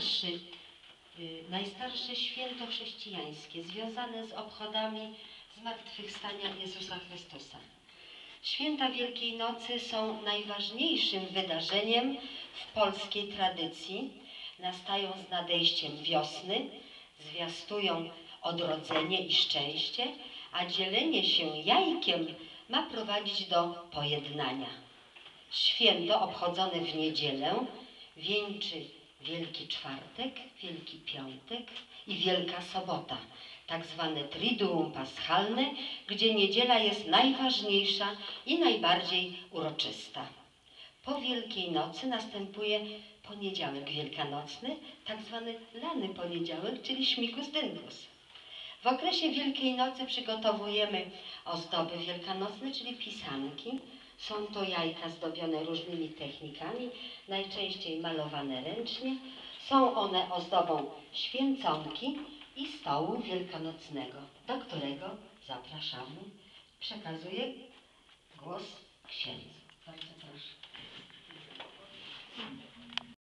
najstarszy, y, najstarsze święto chrześcijańskie związane z obchodami zmartwychwstania Jezusa Chrystusa. Święta Wielkiej Nocy są najważniejszym wydarzeniem w polskiej tradycji. Nastają z nadejściem wiosny, zwiastują odrodzenie i szczęście, a dzielenie się jajkiem ma prowadzić do pojednania. Święto obchodzone w niedzielę wieńczy Wielki Czwartek, Wielki Piątek i Wielka Sobota, tak zwane Triduum Paschalne, gdzie niedziela jest najważniejsza i najbardziej uroczysta. Po Wielkiej Nocy następuje poniedziałek wielkanocny, tak zwany lany poniedziałek, czyli śmigus dyngus. W okresie Wielkiej Nocy przygotowujemy ozdoby wielkanocne, czyli pisanki. Są to jajka zdobione różnymi technikami, najczęściej malowane ręcznie. Są one ozdobą święconki i stołu wielkanocnego, do którego zapraszamy. Przekazuję głos.